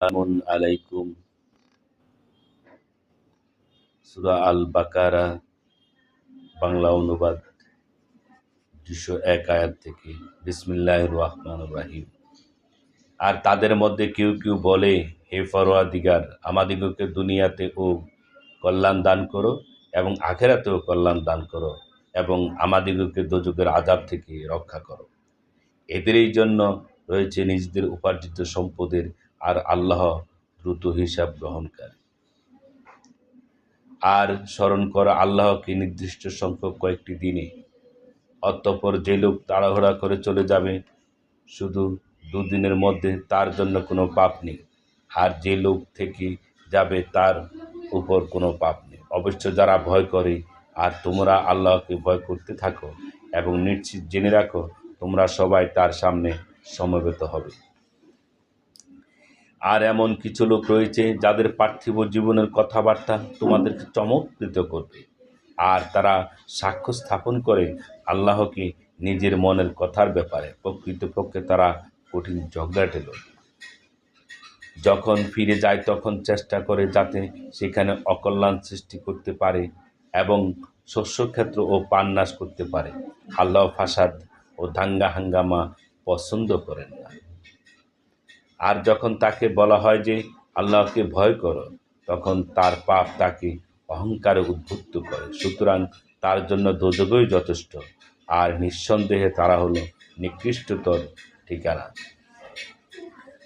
আসসালামু আলাইকুম। সুরা আল বাকারা বাংলা অনুবাদ দুশো এক আয়াত থেকে। বিসমিল্লাহ রহমান রাহিম। আর তাদের মধ্যে কেউ কেউ বলে, হে ফরোয়াদিগার, আমাদিগকে দুনিয়াতে ও কল্যাণ দান করো এবং আখেরাতেও কল্যাণ দান করো এবং আমাদিগকে দোজকের আজাব থেকে রক্ষা করো। এদের এই জন্য রয়েছে নিজেদের উপার্জিত সম্পদের আর আল্লাহ দ্রুত হিসাব গ্রহণকারী। আর স্মরণ করো আল্লাহকে নির্দিষ্ট সংখ্যক কয়েকটি দিনে। অতঃপর যে লোক তাড়াহুড়া করে চলে যাবে, শুধু দুদিনের মধ্যে তার জন্য কোনো পাপ নেই। আর যে লোক থেকে যাবে, তার উপর কোনো পাপ নেই। অবশ্য যারা ভয় করে, আর তোমরা আল্লাহকে ভয় করতে থাকো এবং নিশ্চিত জেনে রাখো, তোমরা সবাই তার সামনে সমবেত হবে। আর এমন কিছু লোক রয়েছে যাদের পার্থিব জীবনের কথাবার্তা তোমাদেরকে চমৎকৃত করবে। আর তারা সাক্ষ্য স্থাপন করে আল্লাহকে নিজের মনের কথার ব্যাপারে। প্রকৃতপক্ষে তারা কঠিন ঝগড়াটে লোক। যখন ফিরে যায় তখন চেষ্টা করে যাতে সেখানে অকল্যাণ সৃষ্টি করতে পারে এবং শস্যক্ষেত্র ও পান্নাস করতে পারে। আল্লাহ ফাসাদ ও দাঙ্গা হাঙ্গামা পছন্দ করেন না। আর যখন তাকে বলা হয় যে আল্লাহকে ভয় করো, তখন তার পাপ তাকে অহংকারে উদ্বুদ্ধ করে। সুতরাং তার জন্য দোজগই যথেষ্ট, আর নিঃসন্দেহে তারা হলো নিকৃষ্টতর ঠিকানা।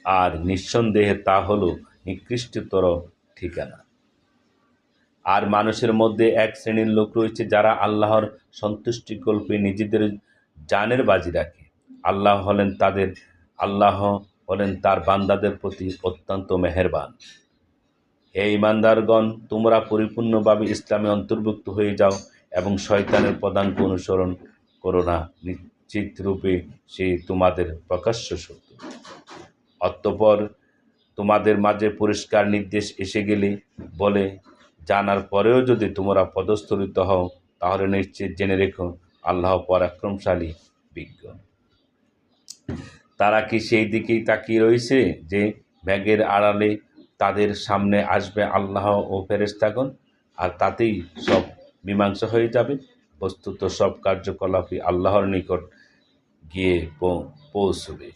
আর নিঃসন্দেহে তা হলো নিকৃষ্টতর ঠিকানা। আর মানুষের মধ্যে এক শ্রেণির লোক রয়েছে যারা আল্লাহর সন্তুষ্টিকল্পে নিজেদের জানের বাজি রাখে। আল্লাহ হলেন তাদের আল্লাহ হলেন তার বান্দাদের প্রতি অত্যন্ত মেহেরবান। হে ইমানদারগণ, তোমরা পরিপূর্ণভাবে ইসলামে অন্তর্ভুক্ত হয়ে যাও এবং শয়তানের পদাঙ্ক অনুসরণ করো না। নিশ্চিত রূপে সে তোমাদের প্রকাশ্য শত্রু। অতঃপর তোমাদের মাঝে পরিষ্কার নির্দেশ এসে গেলে বলে, জানার পরেও যদি তোমরা পদস্থলিত হও, তাহলে নিশ্চিত জেনে রেখো, আল্লাহ পরাক্রমশালী, বিজ্ঞ। তারা কি সেই দিকেই তাকিয়ে রয়েছে যে ব্যাগের আড়ালে তাদের সামনে আসবে আল্লাহ ও ফেরেস্তাগণ আর তাতেই সব মীমাংসা হয়ে যাবে। বস্তুত সব কার্যকলাপই আল্লাহর নিকট গিয়ে পৌঁছবে।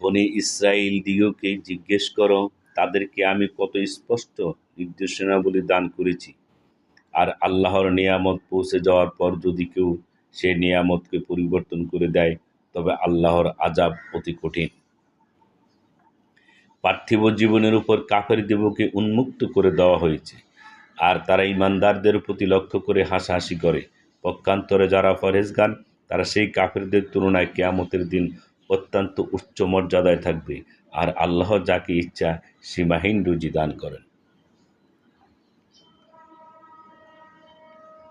বনি ইসরায়েল দিগকে জিজ্ঞেস করো, তাদেরকে আমি কত স্পষ্ট নির্দেশনাবলী দান করেছি। আর আল্লাহর নিয়ামত পৌঁছে যাওয়ার পর যদি কেউ সে নিয়ামতকে পরিবর্তন করে দেয় তবে আল্লাহর আজাব অতি কঠিন। পার্থিব জীবনের উপর কাফের দেবকে উন্মুক্ত করে দেওয়া হয়েছে, আর তারা ইমানদারদের প্রতি লক্ষ্য করে হাসাহাসি করে। পক্ষান্তরে যারা ফরেজগান তারা সেই কাফেরদের তুলনায় কেয়ামতের দিন অত্যন্ত উচ্চ মর্যাদায় থাকবে, আর আল্লাহ যাকে ইচ্ছা সীমাহীন রুজি দান করেন।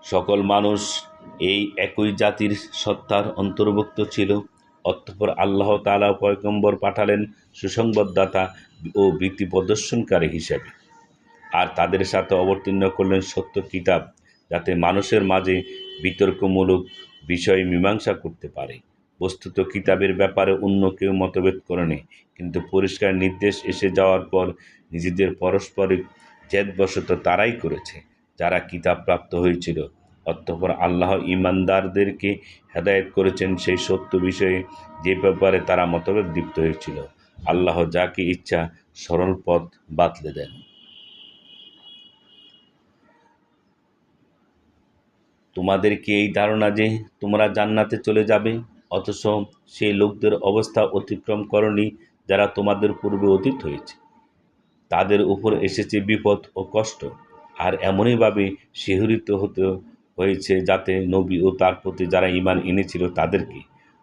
সকল মানুষ এই একই জাতির সত্তার অন্তর্ভুক্ত ছিল। অতঃপর আল্লাহ তালা পয়গম্বর পাঠালেন সুসংবাদদাতা ও বৃত্তি প্রদর্শনকারী হিসেবে। আর তাদের সাথে অবতীর্ণ করলেন সত্য কিতাব, যাতে মানুষের মাঝে বিতর্কমূলক বিষয়ে মীমাংসা করতে পারে। বস্তুত কিতাবের ব্যাপারে অন্য কেউ মতভেদ করেনি, কিন্তু পরিষ্কার নির্দেশ এসে যাওয়ার পর নিজেদের পারস্পরিক জেদবশত তারাই করেছে, যারা কিতাব প্রাপ্ত হয়েছিল। অতঃপর আল্লাহ ইমানদারদেরকে হেদায়েত করেছেন সেই সত্য বিষয়ে যে ব্যাপারে তারা মতভেদ দীপ্ত হয়েছিল। আল্লাহ যাকে ইচ্ছা সরল পথ বাতলে দেন। তোমাদের কি এই ধারণা যে তোমরা জান্নাতে চলে যাবে, অথচ সেই লোকদের অবস্থা অতিক্রম করনি যারা তোমাদের পূর্বে অতীত হয়েছে। তাদের উপর এসেছে বিপদ ও কষ্ট, আর এমনইভাবে শিহরিত হতে হয়েছে যাতে নবী ও তার প্রতি যারা ইমান এনেছিল তাদেরকে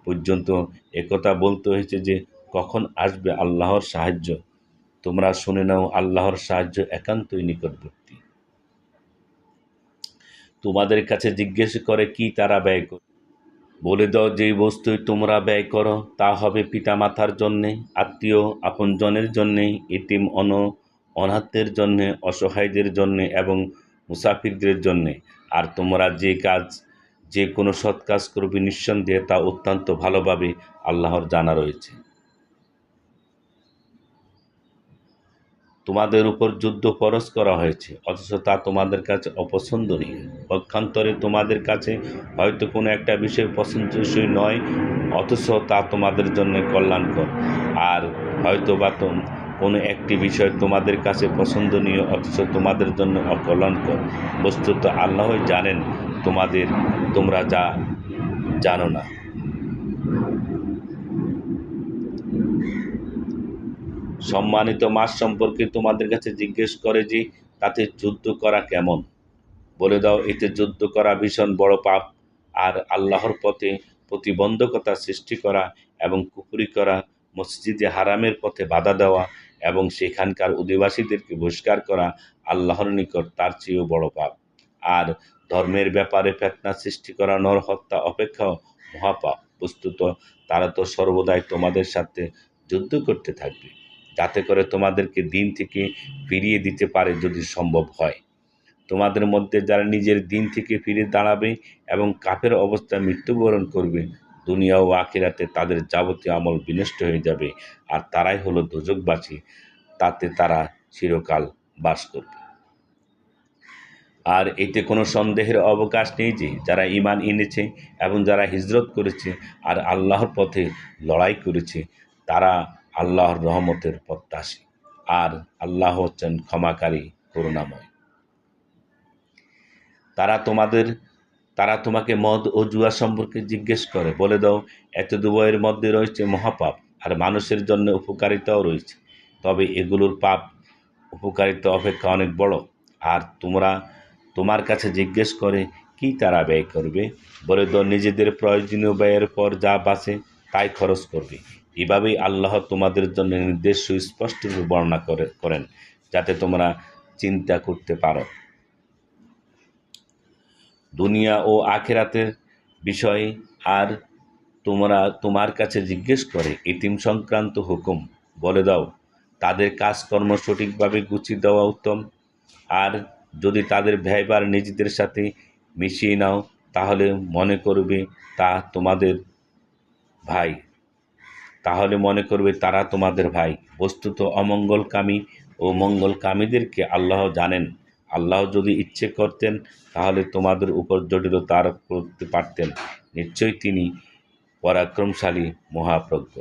পর্যন্ত একথা বলতে হয়েছে যে কখন আসবে আল্লাহর সাহায্য? তোমরা শুনে নাও, আল্লাহর সাহায্য একান্তই নিকটবর্তী। তোমাদের কাছে জিজ্ঞেস করে কি তারা ব্যয় করে বলে দাও, যেই বস্তুই তোমরা ব্যয় করো, তা হবে পিতামাতার জন্যে, আত্মীয় আপনজনের জন্যে এটিম অন অনাথদের জন্যে, অসহায়দের জন্যে এবং মুসাফিরদের জন্যে। আর তোমরা যে কাজ, যে কোনো সৎ কাজ করবে নিঃসন্দেহে তা অত্যন্ত ভালোভাবে আল্লাহর জানা রয়েছে। তোমাদের উপর যুদ্ধ ফরজ করা হয়েছে, অথচ তা তোমাদের কাছে অপছন্দনীয়। পক্ষান্তরে তোমাদের কাছে হয়তো কোনো একটা বিষয় পছন্দসই নয়, অথচ তা তোমাদের জন্য কল্যাণকর। আর হয়তো বা কোনো একটি বিষয় তোমাদের কাছে পছন্দনীয়, অথচ তোমাদের জন্য অকল্যাণকর। বস্তুত আল্লাহই জানেন তোমাদের, তোমরা যা জানো না। সম্মানিত মাস সম্পর্কে তোমাদের কাছে জিজ্ঞেস করে যে, তাতে যুদ্ধ করা কেমন? বলে দাও, এতে যুদ্ধ করা ভীষণ বড় পাপ, আর আল্লাহর পথে প্রতিবন্ধকতা সৃষ্টি করা এবং কুপুরি করা, মসজিদে হারামের পথে বাধা দেওয়া এবং সেখানকার অধিবাসীদেরকে বহিষ্কার করা আল্লাহর নিকট তার চেয়েও বড় পাপ। আর ধর্মের ব্যাপারে ফেতনা সৃষ্টি করা নর হত্যা অপেক্ষাও মহাপাপ। বস্তুত তারা তো সর্বদাই তোমাদের সাথে যুদ্ধ করতে থাকবে। যাতে করে তোমাদেরকে দিন থেকে ফিরিয়ে দিতে পারে যদি সম্ভব হয়। তোমাদের মধ্যে যারা নিজের দিন থেকে ফিরে দাঁড়াবে এবং কাফের অবস্থায় মৃত্যুবরণ করবে দুনিয়া ও আখিরাতে তাদের যাবতীয় আমল বিনষ্ট হয়ে যাবে, আর তারাই হলো দুজকবাসী তাতে তারা চিরকাল বাস করবে। আর এতে কোনো সন্দেহের অবকাশ নেই যে, যারা ইমান এনেছে এবং যারা হিজরত করেছে আর আল্লাহর পথে লড়াই করেছে, তারা আল্লাহর রহমতের প্রত্যাশী। আর আল্লাহ হচ্ছেন ক্ষমাকারী, করুণাময়। তারা তোমাদের তারা তোমাকে মদ ও জুয়া সম্পর্কে জিজ্ঞেস করে। বলে দাও, এত দুবয়ের মধ্যে রয়েছে মহাপাপ, আর মানুষের জন্য উপকারিতাও রয়েছে। তবে এগুলোর পাপ উপকারিতা অপেক্ষা অনেক বড়। আর তোমরা তোমার কাছে জিজ্ঞেস করে, কি তারা ব্যয় করবে? বলে দাও, নিজেদের প্রয়োজনীয় ব্যয়ের পর যা বাঁচে, তাই খরচ করবে। এভাবেই আল্লাহ তোমাদের জন্য নির্দেশ সুস্পষ্টরূপে বর্ণনা করে, করেন, যাতে তোমরা চিন্তা করতে পারো। দুনিয়া ও আখেরাতের বিষয়ে আর তোমরা তোমার কাছে জিজ্ঞেস করে, এতিম সংক্রান্ত হুকুম বলে দাও। তাদের কাজকর্ম সঠিকভাবে গুছিয়ে দেওয়া উত্তম। আর যদি তাদের ব্যয়বার নিজেদের সাথে মিশিয়ে নাও, তাহলে মনে করবে তা তোমাদের ভাই। তাহলে মনে করবে তারা তোমাদের ভাই। বস্তুত অমঙ্গলকামী ও মঙ্গলকামীদেরকে আল্লাহ জানেন। আল্লাহ যদি ইচ্ছে করতেন, তাহলে তোমাদের উপর জটিলতা আরোপ করতে পারতেন। নিশ্চয়ই তিনি পরাক্রমশালী, মহাপ্রজ্ঞ।